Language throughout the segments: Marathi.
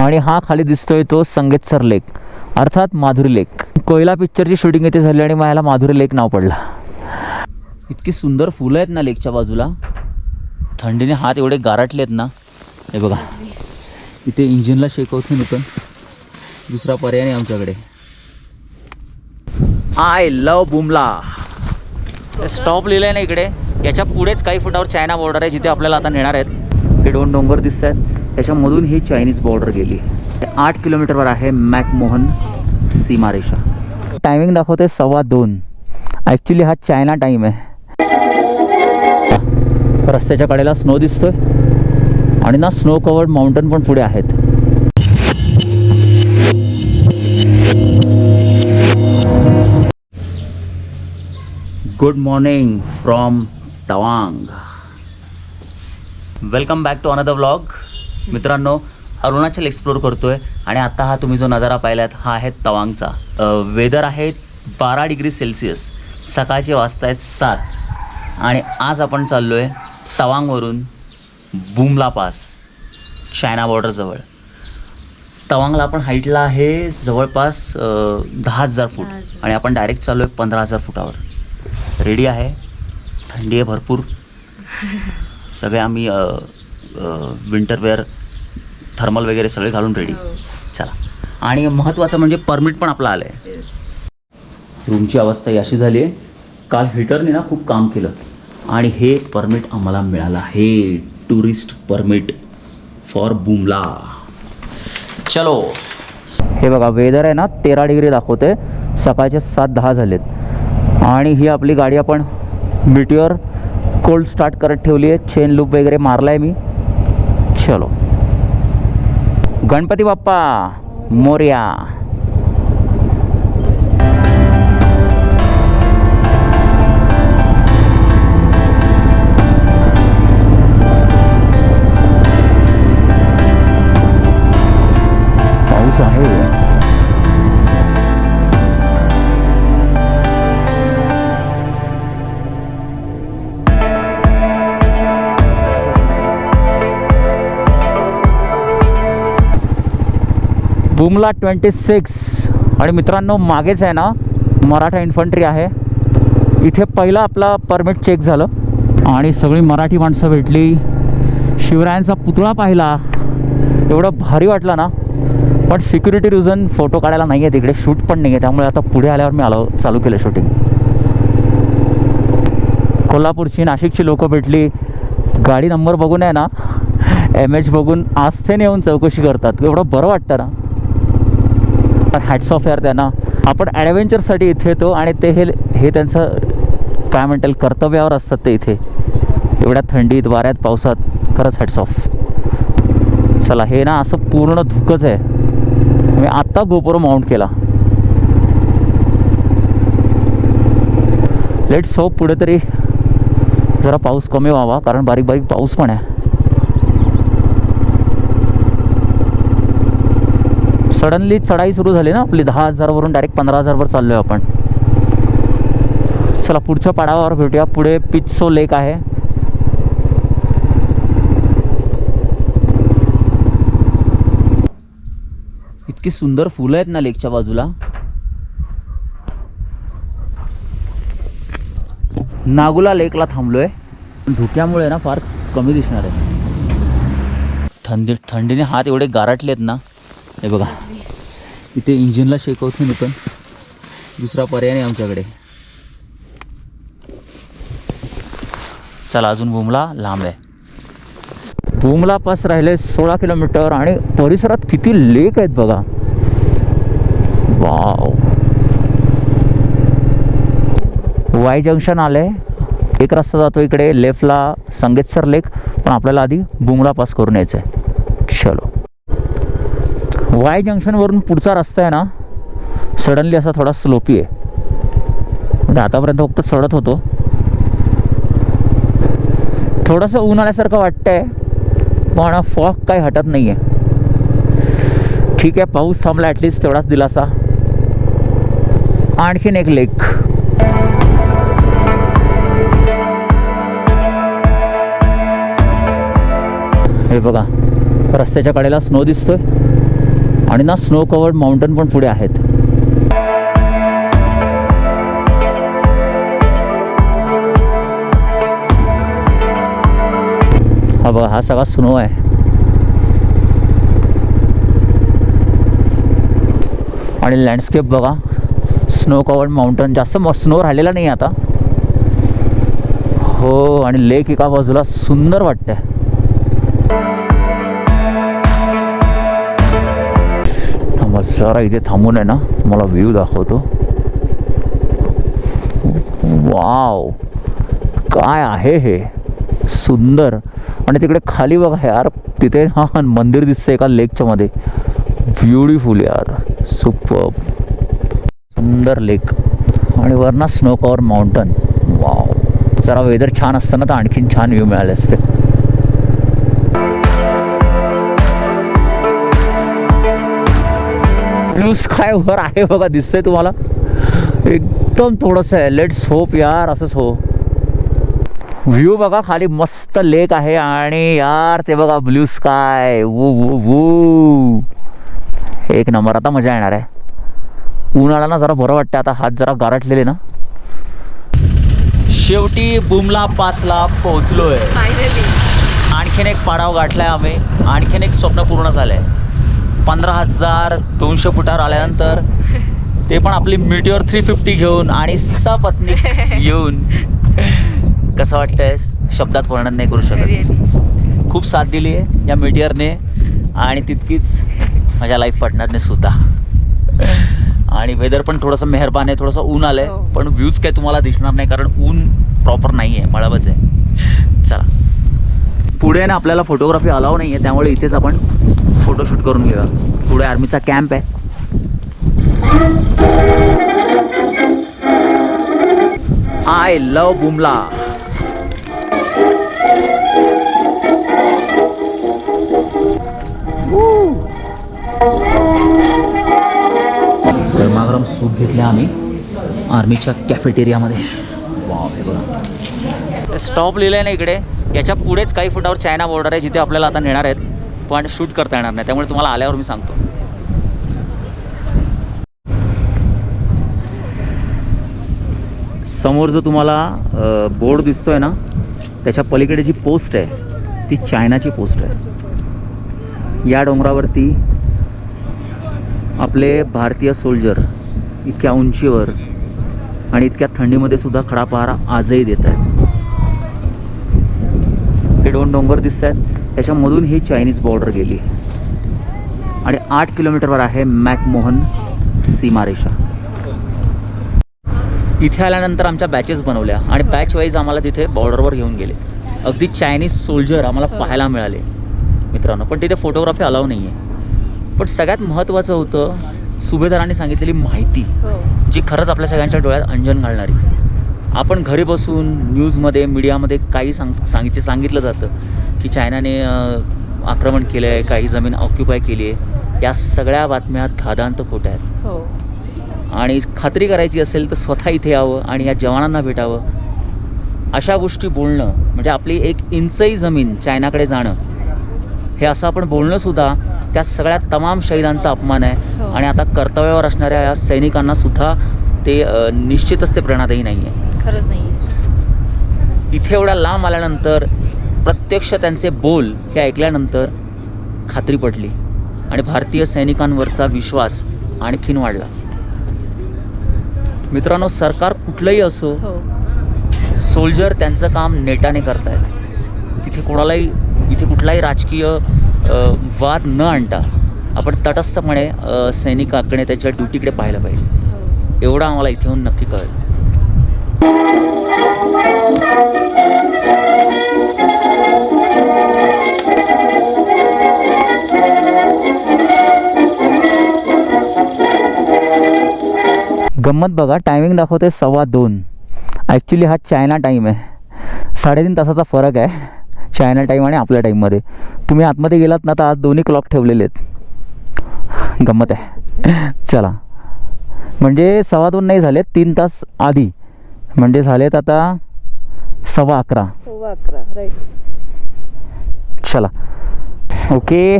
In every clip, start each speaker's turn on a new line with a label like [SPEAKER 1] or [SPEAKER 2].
[SPEAKER 1] आणि हा खाली दिसतोय तो संगेतसर लेक अर्थात माधुरी लेक कोयला पिक्चरची शूटिंग इथे झाली आणि मला माधुरी लेक नाव पडला. इतकी सुंदर फुलं आहेत ना लेकच्या बाजूला. थंडीने हात एवढे गारटले आहेत ना. हे बघा. इथे इंजिनला शेकवते मी पण. दुसरा पर्याय नाही आमच्याकडे. I love Bumla. स्टॉप लिहिलं आहे ना इकडे. याच्या पुढेच काही फुटावर चायना बॉर्डर आहे जिथे आपल्याला आता नेणार आहेत. हे दोन डोंगर दिसत आहेत त्याच्यामधून ही चायनीज बॉर्डर गेली. आठ किलोमीटरवर आहे मॅकमोहन सीमारेषा टायमिंग दाखवते सव्वा दोन. ॲक्च्युली हा चायना टाईम आहे. रस्त्याच्या कडेला स्नो दिसतोय. आणि ना स्नो कवर्ड माउंटन पण पुढे आहेत. Good morning from Tawang welcome back to another vlog मित्रांनो अरुणाचल एक्सप्लोर करतोय आणि आता हा तुम्ही जो नजारा पाहिलात हा आहे तवांगचा. वेदर आहे बारा डिग्री सेल्सिअस सकाळचे वाजता आहेत सात. आणि आज आपण चाललो आहे तवांगवरून बुमला पास चायना बॉर्डरजवळ तवांगला आपण हाईटला आहे जवळपास दहा हजार फूट. आणि आपण डायरेक्ट चाललो आहे पंधरा हजार फुटावर. रेडी आहे? थंडी आहे भरपूर. सगळे आम्ही विंटर वेअर थर्मल वगैरे सगळे घालून रेडी चला. आणि महत्त्वाचं म्हणजे परमिट पण आपलं आलं आहे रूमची अवस्था ही अशी झाली आहे काल हिटरने ना खूप काम केलं. आणि हे परमिट आम्हाला मिळालं आहे. टुरिस्ट परमिट फॉर बुमला चलो. हे बघा वेदर आहे ना तेरा डिग्री दाखवते. सकाळचे सात दहा झालेत. आणि ही आपली गाडी आपण मिटिओर कोल्ड स्टार्ट करत ठेवली आहे चेन लूप वगैरे मारला आहे मी. चलो गणपती बाप्पा मोर्या बुमला ट्वेंटी सिक्स. आणि मित्रांनो मागेच आहे ना मराठा इन्फंट्री आहे. इथे पहिला आपला परमिट चेक झालं. आणि सगळी मराठी माणसं भेटली. शिवरायांचा पुतळा पाहिला. एवढं भारी वाटलं ना. पण सिक्युरिटी रिझन फोटो काढायला नाही आहे तिकडे. शूट पण नाही आहे त्यामुळे आता पुढे आल्यावर मी आलो चालू केलं शूटिंग कोल्हापूरची नाशिकची लोकं भेटली. गाडी नंबर बघून आहे ना एम एच बघून आस्थेने येऊन चौकशी करतात. एवढं बरं वाटतं ना. पण हॅट्स ऑफ यार त्यांना. आपण ॲडव्हेंचरसाठी इथे येतो आणि ते हे हे त्यांचं काय म्हणतात कर्तव्यावर असतात ते इथे. एवढ्या थंडीत वाऱ्यात पावसात खरंच हॅट्स ऑफ चला हे ना असं पूर्ण धुकंच आहे. मी आत्ता गोप्रो माउंट केला. लेट्स होप पुढे तरी जरा पाऊस कमी व्हावा कारण बारीक बारीक पाऊस पण आहे. सडनली चढाई सुरू झाली ना आपली दहा हजारवरून डायरेक्ट पंधरा हजारवर चाललो आहे आपण. चला पुढच्या पाडावर भेटूया. पुढे पिच्सो लेक आहे. इतकी सुंदर फुलं आहेत ना लेकच्या बाजूला. नागुला लेकला थांबलोय. धुक्यामुळे ना फार कमी दिसणार आहे. थंडी थंडीने हात एवढे गारटलेत ना. हे बघा. इथे इंजिनला शेकवतो मी पण. दुसरा पर्याय नाही आमच्याकडे. चला अजून बुमला लांब आहे. बुमला पास राहिले सोळा किलोमीटर आणि परिसरात किती लेक आहेत बघा. वाव. वाय जंक्शन आलंय. एक रस्ता जातो इकडे लेफ्टला संगेतसर लेक. पण आपल्याला आधी बुमला पास करून यायचं आहे चलो. वाय जंक्शनवरून पुढचा रस्ता आहे ना सडनली असा थोडा स्लोपी आहे. म्हणजे आतापर्यंत फक्त चढत होतो. थोडंसं ऊन आल्यासारखं वाटतंय पण फॉग काही हटत नाही आहे ठीक आहे पाऊस थांबला ॲटलिस्ट तेवढाच दिलासा. आणखीन एक लेक हे बघा रस्त्याच्या कडेला स्नो दिसतोय. आणि ना स्नो कवर्ड माउंटन पण पुढे आहेत. हा बघा हा सगळा स्नो आहे. आणि लँडस्केप बघा स्नो कवर्ड माउंटन जास्त स्नो राहिलेला नाही आता. हो आणि लेक एका बाजूला सुंदर वाटतंय. जरा इथे थांबून आहे ना तुम्हाला व्ह्यू दाखवतो. वाव काय आहे हे? सुंदर. आणि तिकडे खाली बघा यार तिथे हा हा मंदिर दिसतंय एका लेकच्या मध्ये. ब्युटिफुल यार. सुपर सुंदर लेक आणि वरना स्नो कवर माउंटन वाव जरा वेदर छान असतं ना तर आणखीन छान व्ह्यू मिळाले असते. ब्लू स्काय वर आहे बघा दिसतंय तुम्हाला. एकदम थोडंसं आहे. लेट्स होप यार असंच हो. व्ह्यू बघा खाली मस्त लेक आहे आणि यार ते बघा blue sky woo woo woo एक नंबर आता मजा येणार आहे. उन्हाळा ना जरा बरं वाटतं आता हात जरा गारटलेले ना. शेवटी बुमला पासला पोहोचलोय. आणखीन एक पाडाव गाठलाय आम्ही. आणखीन एक स्वप्न पूर्ण झालंय. पंधरा हजार दोनशे फुटावर आल्यानंतर ते पण आपली मिटिओर थ्री फिफ्टी घेऊन आणि सपत्नी येऊन कसं वाटतंय? शब्दात वर्णन नाही करू शकत. खूप साथ दिली आहे या मीडियरने आणि तितकीच माझ्या लाईफ पार्टनरने सुद्धा. आणि वेदर पण थोडंसं मेहरबान आहे थोडंसं ऊन आलंय
[SPEAKER 2] हो.
[SPEAKER 1] पण व्ह्यूज काही तुम्हाला दिसणार नाही कारण ऊन प्रॉपर नाही आहे मळबच आहे. पुढे ना आपल्याला फोटोग्राफी अलाव नाही आहे त्यामुळे इथेच आपण फोटोशूट करून घेऊया. पुढे आर्मीचा कॅम्प आहे. आय लव बुमला गरमागरम सूप घेतले आम्ही आर्मीच्या कॅफेटेरियामध्ये हे बघा. स्टॉप लिहिलं ना इकडे? याच्या पुढेच काही फुटावर चायना बॉर्डर आहे जिथे आपल्याला आता नेणार आहेत पण शूट करता येणार नाही. त्यामुळे तुम्हाला आल्यावर मी सांगतो. समोर जो तुम्हाला बोर्ड दिसतोय ना त्याच्या पलीकडे जी पोस्ट आहे ती चायनाची पोस्ट आहे. या डोंगरावरती आपले भारतीय सोल्जर इतक्या उंचीवर आणि इतक्या थंडीमध्ये सुद्धा खडा पहारा आजही देत आहेत. हे दोन डोंगर दिसत आहेत त्याच्यामधून ही चायनीज बॉर्डर गेली. आणि आठ किलोमीटरवर आहे मॅकमोहन सीमारेषा. इथे आल्यानंतर आमच्या बॅचेस बनवल्या आणि बॅच वाईज आम्हाला तिथे बॉर्डरवर घेऊन गेले. अगदी चायनीज सोल्जर आम्हाला पाहायला मिळाले. मित्रांनो पण तिथे फोटोग्राफी अलाव नाही आहे पण सगळ्यात महत्त्वाचं होतं सुभेदारांनी सांगितलेली माहिती
[SPEAKER 2] हो.
[SPEAKER 1] जी खरंच आपल्या सगळ्यांच्या डोळ्यात अंजन घालणारी. आपण घरी बसून न्यूजमध्ये मीडियामध्ये काही सांग सांगितले सांगितलं जातं की चायनाने आक्रमण केलं आहे काही जमीन ऑक्युपाय केली आहे. या सगळ्या बातम्या धादांत खोट्या आहेत.
[SPEAKER 2] हो.
[SPEAKER 1] आणि खात्री करायची असेल तर स्वतः इथे यावं आणि या जवानांना भेटावं. अशा गोष्टी बोलणं म्हणजे आपली एक इंचही जमीन चायनाकडे जाणं हे असं आपण बोलणं सुद्धा त्या सगळ्या तमाम शहीदांचा अपमान आहे.
[SPEAKER 2] हो.
[SPEAKER 1] आणि आता कर्तव्यावर असणाऱ्या या सैनिकांना सुद्धा ते निश्चितच ते प्रेरणादायी नाही आहे
[SPEAKER 2] खरंच नाही.
[SPEAKER 1] इथे एवढ्या लांब आल्यानंतर प्रत्यक्ष त्यांचे बोल हे ऐकल्यानंतर खात्री पडली आणि भारतीय सैनिकांवरचा विश्वास आणखीन वाढला. मित्रांनो सरकार कुठलंही असो
[SPEAKER 2] हो.
[SPEAKER 1] सोल्जर त्यांचं काम नेटाने करतायत. तिथे कोणालाही इथे कुठलाही राजकीय वाद न आणता आपण तटस्थपणे सैनिकाकडे त्याच्या ड्युटीकडे पाहायला पाहिजे.
[SPEAKER 2] हो.
[SPEAKER 1] एवढं आम्हाला इथे येऊन नक्की कळलं. गंमत बघा टायमिंग दाखवते सव्वा दोन. ॲक्च्युली हा चायना टाईम आहे. साडेतीन तासाचा फरक आहे. चायना टाईम आणि आपल्या टाईममध्ये तुम्ही आतमध्ये गेलात ना तर आज दोन्ही क्लॉक ठेवलेले आहेत. गंमत आहे. चला. म्हणजे सव्वा दोन नाही झाले तीन तास आधी. म्हणजे झालेत आता सव्वा अकरा.
[SPEAKER 2] अकरा राईट
[SPEAKER 1] चला. ओके.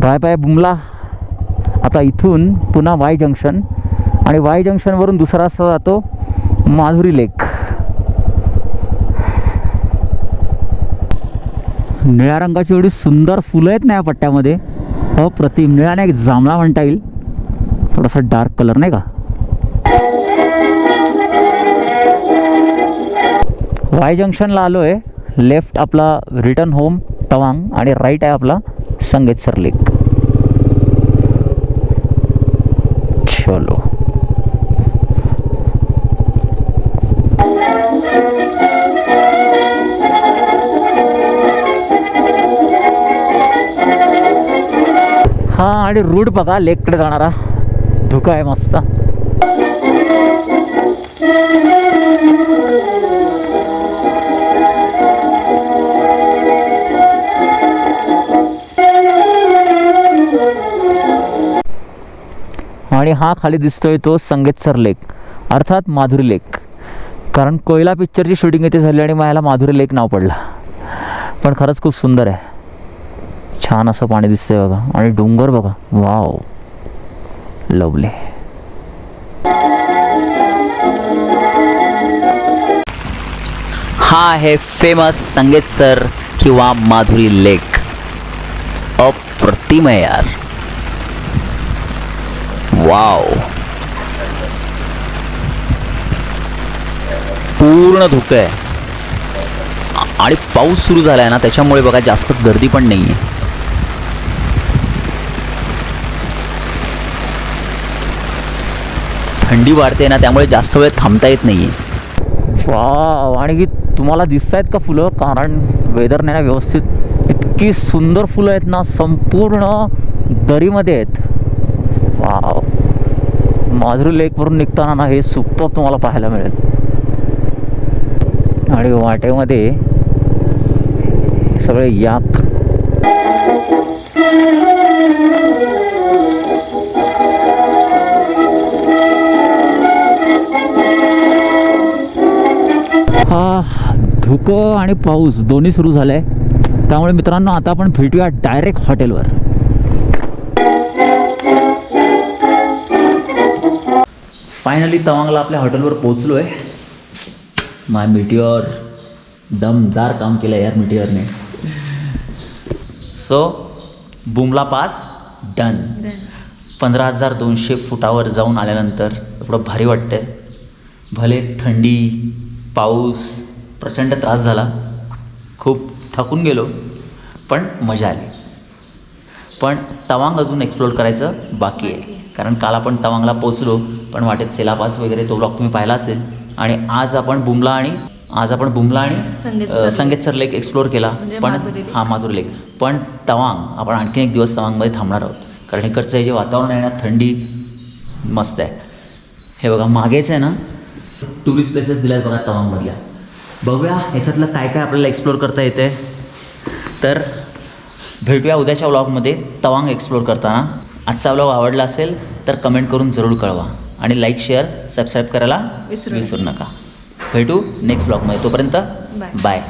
[SPEAKER 1] Bye bye Bumla. आता इथून पुन्हा वाय जंक्शन. आणि वाय जंक्शनवरून दुसरा रस्ता जातो माधुरी लेक. निळ्या रंगाची एवढी सुंदर फुलं आहेत ना या पट्ट्यामध्ये. अप्रतिम. निळा नाही जांभळा म्हणता येईल. थोडासा डार्क कलर नाही का? वाय जंक्शनला आलो आहे लेफ्ट आपला रिटर्न होम तवांग आणि राईट आहे आपला संगेतसर लेक चलो. हा आणि रूट बघा लेककडे जाणारा. धुका आहे मस्त. आणि हा खाली दिसतोय तो संगेतसर लेक अर्थात माधुरी लेक कारण कोयला पिक्चरची शूटिंग इथे झाली आणि मला माधुरी लेक नाव पडला. पण खरंच खूप सुंदर आहे. छान असं पाणी दिसतंय बघा. आणि डोंगर बघा. वाव. लवली. हा आहे फेमस संगीतसर किंवा माधुरी लेक अप्रतिम आहे यार. वाव. पूर्ण धुकं आहे. आणि पाऊस सुरू झाला आहे ना त्याच्यामुळे बघा जास्त गर्दी पण नाही आहे थंडी वाढते ना त्यामुळे जास्त वेळ थांबता येत नाही आहे वाव आणि की तुम्हाला दिसत आहेत का फुलं? कारण वेदर नाही ना व्यवस्थित. इतकी सुंदर फुलं आहेत ना संपूर्ण दरीमध्ये आहेत. वाव. माधुरी लेकवरून निघताना ना हे सुपर तुम्हाला पाहायला मिळेल. आणि वाटेमध्ये सगळे याक. हा धुकं आणि पाऊस दोन्ही सुरू झालं आहे त्यामुळे मित्रांनो आता आपण भेटूया डायरेक्ट हॉटेलवर फायनली तवांगला आपल्या हॉटेलवर पोचलो आहे माय मिटिओर दमदार काम केलं यार मिटिओरने सो बुमला पास डन पंधरा हजार दोनशे फुटावर जाऊन आल्यानंतर एवढं भारी वाटतंय. भले थंडी पाऊस प्रचंड त्रास झाला. खूप थकून गेलो पण मजा आली. पण तवांग अजून एक्सप्लोर करायचं बाकी आहे. कारण काल आपण तवांगला पोचलो पण वाटेत सेलापास वगैरे तो ब्लॉग तुम्ही पाहिला असेल. आणि आज आपण बुमला आणि आज आपण बुमला आणि
[SPEAKER 2] संगीतसर
[SPEAKER 1] लेक. एक्सप्लोर केला.
[SPEAKER 2] म्हणजे
[SPEAKER 1] पण. हा माधुरी लेक. पण तवांग आपण आणखीन एक दिवस तवांगमध्ये थांबणार आहोत. कारण इकडचं हे जे वातावरण आहे ना थंडी मस्त आहे. हे बघा मागेच आहे ना टुरिस्ट प्लेसेस दिल्या आहेत बघा तवांगमधल्या. बघूया ह्याच्यातलं काय काय आपल्याला एक्सप्लोर करता येते तर भेटूया उद्याच्या व्लॉगमध्ये तवांग एक्सप्लोर करताना. आजचा व्लॉग आवडला असेल तर कमेंट करून जरूर कळवा. आणि लाईक शेअर सबस्क्राईब करायला
[SPEAKER 2] विसरू
[SPEAKER 1] नका. भेटू नेक्स्ट व्लॉगमध्ये तोपर्यंत. बाय